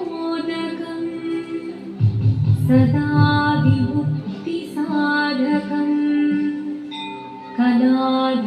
मोनकम् सदा विभुक्तिसाधकम् कलाधरावंसकम्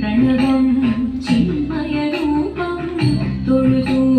പ്രണവം ചിന്മയ രൂപം തൊഴുതു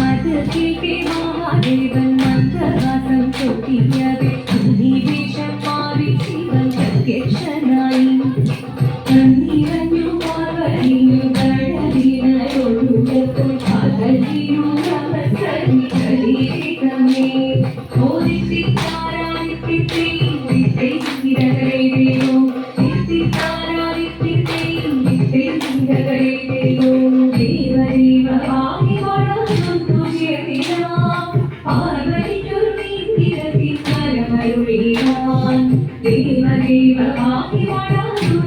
അത് കേട്ടി Mahadevan മന്ത്രവാസം ചോദിയത് Take my dream, I'll be my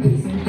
Thank you.